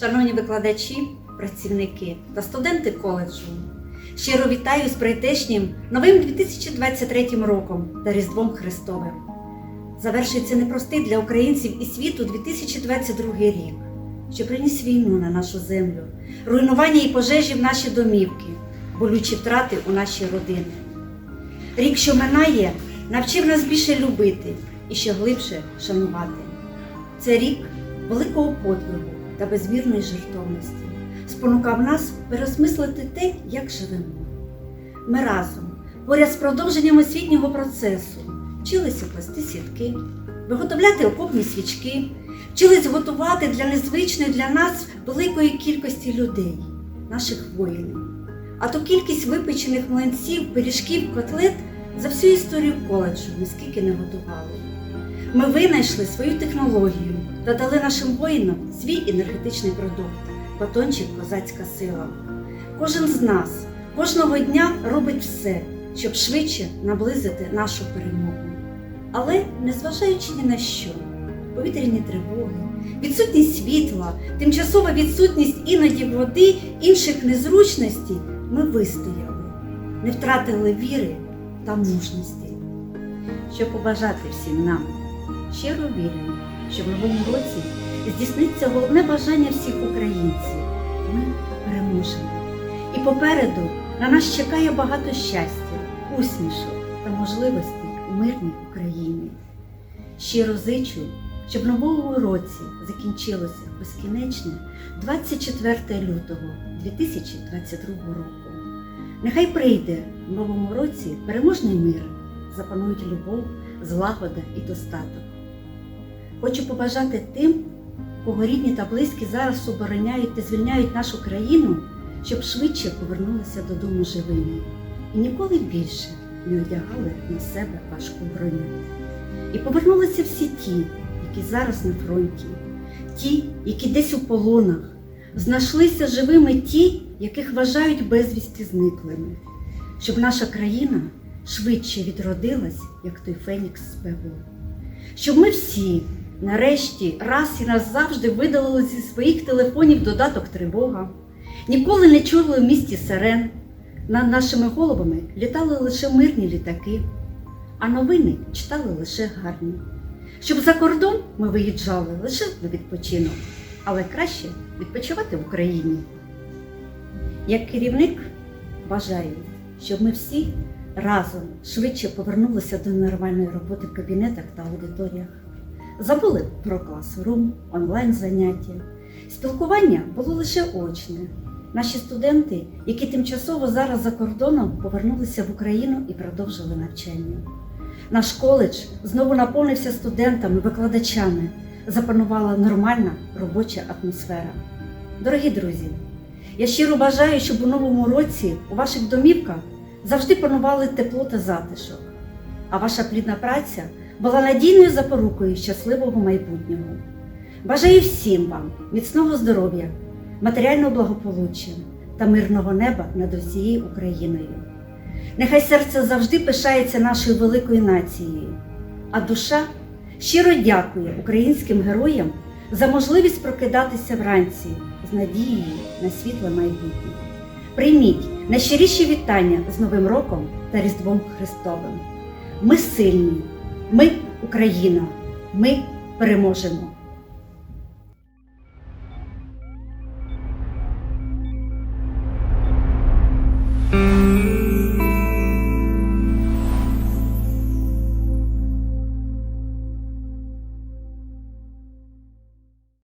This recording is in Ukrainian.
Шановні викладачі, працівники та студенти коледжу, щиро вітаю з прийдешнім новим 2023 роком та Різдвом Христовим. Завершується непростий для українців і світу 2022 рік, що приніс війну на нашу землю, руйнування і пожежі в наші домівки, болючі втрати у наші родини. Рік, що минає, навчив нас більше любити і ще глибше шанувати. Це рік великого подвигу та безмірної жертовності спонукав нас переосмислити те, як живемо. Ми разом, поряд з продовженням освітнього процесу, вчилися плести сітки, виготовляти окопні свічки, вчились готувати для незвичної для нас великої кількості людей, наших воїнів. А то кількість випечених млинців, пиріжків, котлет за всю історію коледжу ми скільки не готували. Ми винайшли свою технологію та дали нашим воїнам свій енергетичний продукт батончик Козацька сила. Кожен з нас кожного дня робить все, щоб швидше наблизити нашу перемогу. Але незважаючи ні на що, повітряні тривоги, відсутність світла, тимчасова відсутність іноді води, інших незручностей, ми вистояли, не втратили віри та мужності. Щоб побажати всім нам, щиро віримо, що в новому році здійсниться головне бажання всіх українців. Ми переможемо. І попереду на нас чекає багато щастя, усмішок та можливостей у мирній Україні. Щиро зичу, щоб в новому році закінчилося безкінечне 24 лютого 2022 року. Нехай прийде в новому році переможний мир, запанують любов, злагода і достаток. Хочу побажати тим, кого рідні та близькі зараз обороняють та звільняють нашу країну, щоб швидше повернулися додому живими і ніколи більше не одягали на себе важку броню. І повернулися всі ті, які зараз на фронті, ті, які десь у полонах, знайшлися живими ті, яких вважають безвісті зниклими, щоб наша країна швидше відродилась, як той Фенікс з пеплу. Щоб ми всі нарешті раз і назавжди видалили зі своїх телефонів додаток тривога, ніколи не чули в місті сирен. Над нашими головами літали лише мирні літаки, а новини читали лише гарні. Щоб за кордон ми виїжджали лише на відпочинок, але краще відпочивати в Україні. Як керівник бажаю, щоб ми всі разом швидше повернулися до нормальної роботи в кабінетах та аудиторіях. Забули про класрум, онлайн заняття. Спілкування було лише очне. Наші студенти, які тимчасово зараз за кордоном, повернулися в Україну і продовжили навчання. Наш коледж знову наповнився студентами, викладачами. Запанувала нормальна робоча атмосфера. Дорогі друзі, я щиро бажаю, щоб у новому році у ваших домівках завжди панували тепло та затишок, а ваша плідна праця була надійною запорукою щасливого майбутнього. Бажаю всім вам міцного здоров'я, матеріального благополуччя та мирного неба над усією Україною. Нехай серце завжди пишається нашою великою нацією, а душа щиро дякує українським героям за можливість прокидатися вранці з надією на світле майбутнє. Прийміть найщиріші вітання з Новим роком та Різдвом Христовим. Ми сильні, ми Україна, ми переможемо.